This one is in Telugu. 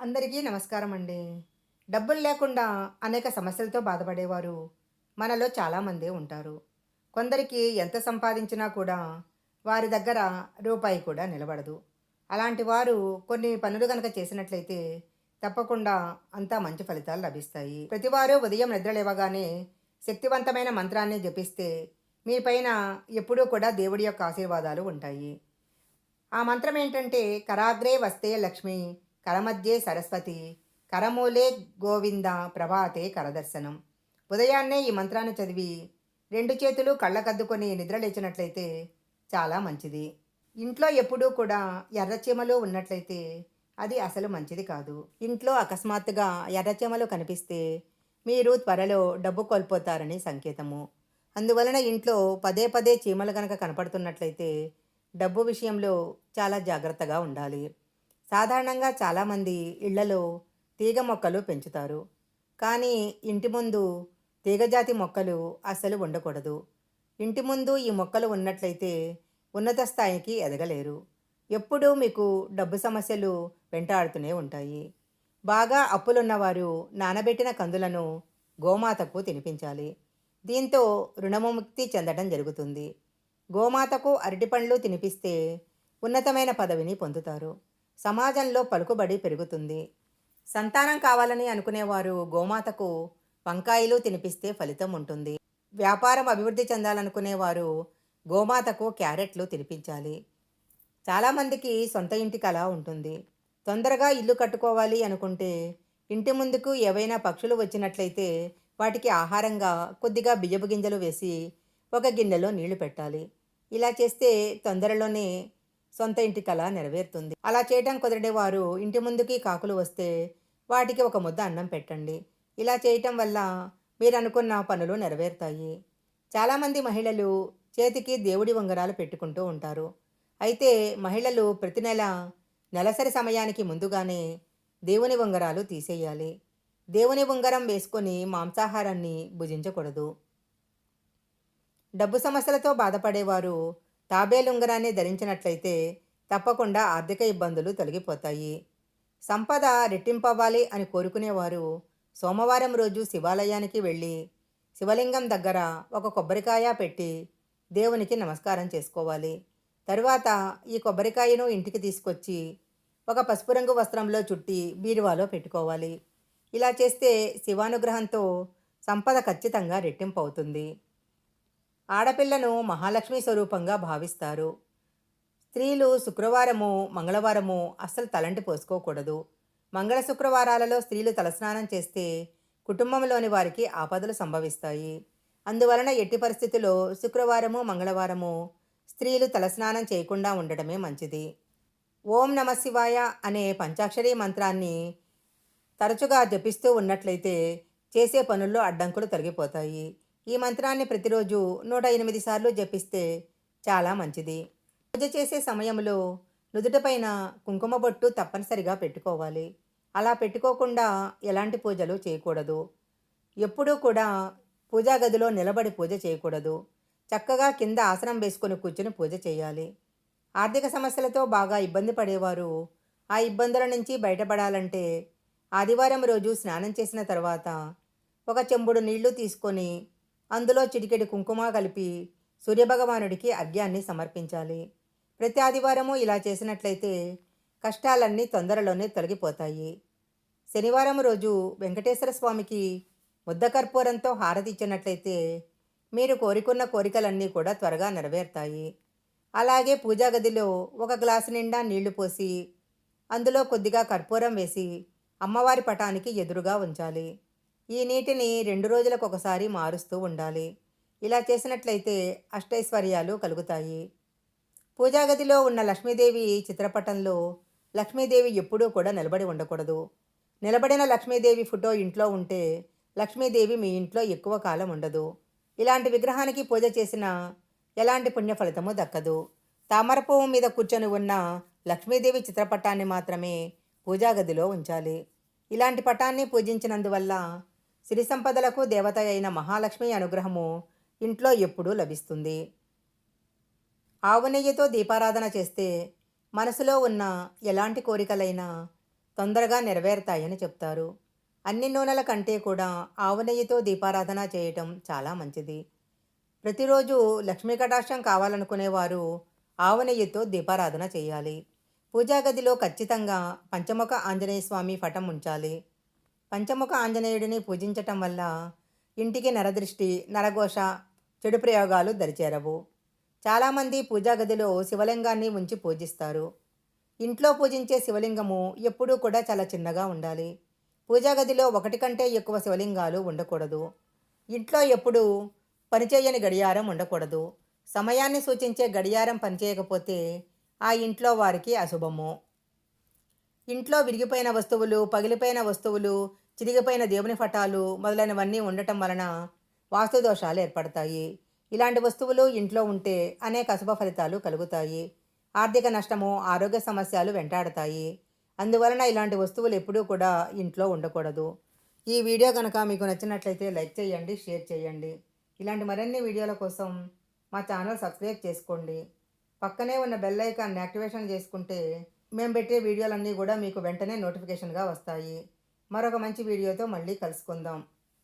అందరికీ నమస్కారం అండి డబ్బులు లేకుండా అనేక సమస్యలతో బాధపడేవారు మనలో చాలామంది ఉంటారు. కొందరికి ఎంత సంపాదించినా కూడా వారి దగ్గర రూపాయి కూడా నిలబడదు. అలాంటి వారు కొన్ని పనులు కనుక చేసినట్లయితే తప్పకుండా అంతా మంచి ఫలితాలు లభిస్తాయి. ప్రతివారు ఉదయం నిద్రలేవగానే శక్తివంతమైన మంత్రాన్ని జపిస్తే మీ పైన ఎప్పుడూ కూడా దేవుడి యొక్క ఆశీర్వాదాలు ఉంటాయి. ఆ మంత్రం ఏంటంటే కరాగ్రే వస్తే లక్ష్మి కరమధ్యే సరస్వతి కరమూలే గోవింద ప్రభాతే కరదర్శనం. ఉదయాన్నే ఈ మంత్రాన్ని చదివి రెండు చేతులు కళ్ళకద్దుకొని నిద్రలేచినట్లయితే చాలా మంచిది. ఇంట్లో ఎప్పుడూ కూడా ఎర్రచీమలు ఉన్నట్లయితే అది అసలు మంచిది కాదు. ఇంట్లో అకస్మాత్తుగా ఎర్రచీమలు కనిపిస్తే మీరు త్వరలో డబ్బు కోల్పోతారని సంకేతము. అందువలన ఇంట్లో పదే పదే చీమలు కనుక కనపడుతున్నట్లయితే డబ్బు విషయంలో చాలా జాగ్రత్తగా ఉండాలి. సాధారణంగా చాలామంది ఇళ్ళలో తీగ మొక్కలు పెంచుతారు. కానీ ఇంటి ముందు తీగజాతి మొక్కలు అస్సలు ఉండకూడదు. ఇంటి ముందు ఈ మొక్కలు ఉన్నట్లయితే ఉన్నత స్థాయికి ఎదగలేరు. ఎప్పుడూ మీకు డబ్బు సమస్యలు వెంటాడుతూనే ఉంటాయి. బాగా అప్పులున్నవారు నానబెట్టిన కందులను గోమాతకు తినిపించాలి. దీంతో రుణముక్తి చెందడం జరుగుతుంది. గోమాతకు అరటిపండ్లు తినిపిస్తే ఉన్నతమైన పదవిని పొందుతారు. సమాజంలో పలుకుబడి పెరుగుతుంది. సంతానం కావాలని అనుకునేవారు గోమాతకు వంకాయలు తినిపిస్తే ఫలితం ఉంటుంది. వ్యాపారం అభివృద్ధి చెందాలనుకునేవారు గోమాతకు క్యారెట్లు తినిపించాలి. చాలామందికి సొంత ఇంటి కళ ఉంటుంది. తొందరగా ఇల్లు కట్టుకోవాలి అనుకుంటే ఇంటి ముందుకు ఏవైనా పక్షులు వచ్చినట్లయితే వాటికి ఆహారంగా కొద్దిగా బియ్యపు గింజలు వేసి ఒక గిన్నెలో నీళ్ళు పెట్టాలి. ఇలా చేస్తే తొందరలోనే సొంత ఇంటి కళ నెరవేరుతుంది. అలా చేయటం కుదరడే వారు ఇంటి ముందుకి కాకులు వస్తే వాటికి ఒక ముద్ద అన్నం పెట్టండి. ఇలా చేయటం వల్ల మీరు అనుకున్న పనులు నెరవేరుతాయి. చాలామంది మహిళలు చేతికి దేవుడి ఉంగరాలు పెట్టుకుంటూ ఉంటారు. అయితే మహిళలు ప్రతి నెల నెలసరి సమయానికి ముందుగానే దేవుని ఉంగరాలు తీసేయాలి. దేవుని ఉంగరం వేసుకొని మాంసాహారాన్ని భుజించకూడదు. డబ్బు సమస్యలతో బాధపడేవారు తాబేలుంగరాన్ని ధరించినట్లయితే తప్పకుండా ఆర్థిక ఇబ్బందులు తొలగిపోతాయి. సంపద రెట్టింపవ్వాలి అని కోరుకునేవారు సోమవారం రోజు శివాలయానికి వెళ్ళి శివలింగం దగ్గర ఒక కొబ్బరికాయ పెట్టి దేవునికి నమస్కారం చేసుకోవాలి. తరువాత ఈ కొబ్బరికాయను ఇంటికి తీసుకొచ్చి ఒక పసుపు రంగు వస్త్రంలో చుట్టి బీరువాలో పెట్టుకోవాలి. ఇలా చేస్తే శివానుగ్రహంతో సంపద ఖచ్చితంగా రెట్టింపు అవుతుంది ఆడపిల్లను మహాలక్ష్మి స్వరూపంగా భావిస్తారు. స్త్రీలు శుక్రవారము మంగళవారము అస్సలు తలంటి పోసుకోకూడదు. మంగళ శుక్రవారాలలో స్త్రీలు తలస్నానం చేస్తే కుటుంబంలోని వారికి ఆపదలు సంభవిస్తాయి. అందువలన ఎట్టి పరిస్థితుల్లో శుక్రవారము మంగళవారము స్త్రీలు తలస్నానం చేయకుండా ఉండడమే మంచిది. ఓం నమ శివాయ అనే పంచాక్షరీ మంత్రాన్ని తరచుగా జపిస్తూ ఉన్నట్లయితే చేసే పనుల్లో అడ్డంకులు తొలగిపోతాయి. ఈ మంత్రాన్ని ప్రతిరోజు నూట ఎనిమిది సార్లు జపిస్తే చాలా మంచిది. పూజ చేసే సమయంలో నుదుటపైన కుంకుమ బొట్టు తప్పనిసరిగా పెట్టుకోవాలి. అలా పెట్టుకోకుండా ఎలాంటి పూజలు చేయకూడదు. ఎప్పుడూ కూడా పూజా గదిలో నిలబడి పూజ చేయకూడదు. చక్కగా కింద ఆసనం వేసుకొని కూర్చుని పూజ చేయాలి. ఆర్థిక సమస్యలతో బాగా ఇబ్బంది పడేవారు ఆ ఇబ్బందుల నుంచి బయటపడాలంటే ఆదివారం రోజు స్నానం చేసిన తర్వాత ఒక చెంబుడు నీళ్ళు తీసుకొని అందులో చిటికెడి కుంకుమ కలిపి సూర్యభగవానుడికి అర్ఘ్యాన్ని సమర్పించాలి. ప్రతి ఆదివారము ఇలా చేసినట్లయితే కష్టాలన్నీ తొందరలోనే తొలగిపోతాయి. శనివారం రోజు వెంకటేశ్వర స్వామికి ముద్ద కర్పూరంతో హారతి ఇచ్చినట్లయితే మీరు కోరుకున్న కోరికలన్నీ కూడా త్వరగా నెరవేరుతాయి. అలాగే పూజా గదిలో ఒక గ్లాసు నిండా నీళ్ళు పోసి అందులో కొద్దిగా కర్పూరం వేసి అమ్మవారి పటానికి ఎదురుగా ఉంచాలి. ఈ నీటిని రెండు రోజులకు ఒకసారి మారుస్తూ ఉండాలి. ఇలా చేసినట్లయితే అష్టైశ్వర్యాలు కలుగుతాయి. పూజాగదిలో ఉన్న లక్ష్మీదేవి చిత్రపటంలో లక్ష్మీదేవి ఎప్పుడూ కూడా నిలబడి ఉండకూడదు. నిలబడిన లక్ష్మీదేవి ఫోటో ఇంట్లో ఉంటే లక్ష్మీదేవి మీ ఇంట్లో ఎక్కువ కాలం ఉండదు. ఇలాంటి విగ్రహానికి పూజ చేసిన ఎలాంటి పుణ్య ఫలితము దక్కదు. తామర పువ్వు మీద కూర్చొని ఉన్న లక్ష్మీదేవి చిత్రపటాన్ని మాత్రమే పూజాగదిలో ఉంచాలి. ఇలాంటి పటాన్ని పూజించినందువల్ల సిరి సంపదలకు దేవత అయిన మహాలక్ష్మి అనుగ్రహము ఇంట్లో ఎప్పుడూ లభిస్తుంది. ఆవు నెయ్యితో దీపారాధన చేస్తే మనసులో ఉన్న ఎలాంటి కోరికలైనా తొందరగా నెరవేరుతాయని చెప్తారు. అన్ని నూనెల కంటే కూడా ఆవు నెయ్యితో దీపారాధన చేయటం చాలా మంచిది. ప్రతిరోజు లక్ష్మీ కటాక్షం కావాలనుకునేవారు ఆవు నెయ్యితో దీపారాధన చేయాలి. పూజా గదిలో ఖచ్చితంగా పంచముఖ ఆంజనేయ స్వామి పటం ఉంచాలి. పంచముఖ ఆంజనేయుడిని పూజించటం వల్ల ఇంటికి నరదృష్టి నరఘోష చెడు ప్రయోగాలు దరిచేరవు. చాలామంది పూజా గదిలో శివలింగాన్ని ఉంచి పూజిస్తారు. ఇంట్లో పూజించే శివలింగము ఎప్పుడూ కూడా చాలా చిన్నగా ఉండాలి. పూజా గదిలో ఒకటి కంటే ఎక్కువ శివలింగాలు ఉండకూడదు. ఇంట్లో ఎప్పుడూ పనిచేయని గడియారం ఉండకూడదు. సమయాన్ని సూచించే గడియారం పనిచేయకపోతే ఆ ఇంట్లో వారికి అశుభము. ఇంట్లో విరిగిపోయిన వస్తువులు పగిలిపోయిన వస్తువులు చిరిగిపోయిన దేవుని పటాలు మొదలైనవన్నీ ఉండటం వలన వాస్తు దోషాలు ఏర్పడతాయి. ఇలాంటి వస్తువులు ఇంట్లో ఉంటే అనేక అశుభ ఫలితాలు కలుగుతాయి. ఆర్థిక నష్టము ఆరోగ్య సమస్యలు వెంటాడతాయి. అందువలన ఇలాంటి వస్తువులు ఎప్పుడూ కూడా ఇంట్లో ఉండకూడదు. ఈ వీడియో కనుక మీకు నచ్చినట్లయితే లైక్ చేయండి షేర్ చేయండి. ఇలాంటి మరిన్ని వీడియోల కోసం మా ఛానల్ సబ్స్క్రైబ్ చేసుకోండి. పక్కనే ఉన్న బెల్ ఐకాన్ యాక్టివేషన్ చేసుకుంటే మేము పెట్టే వీడియోలన్నీ కూడా మీకు వెంటనే నోటిఫికేషన్గా వస్తాయి. మరొక మంచి వీడియోతో మళ్ళీ కలుసుకుందాం.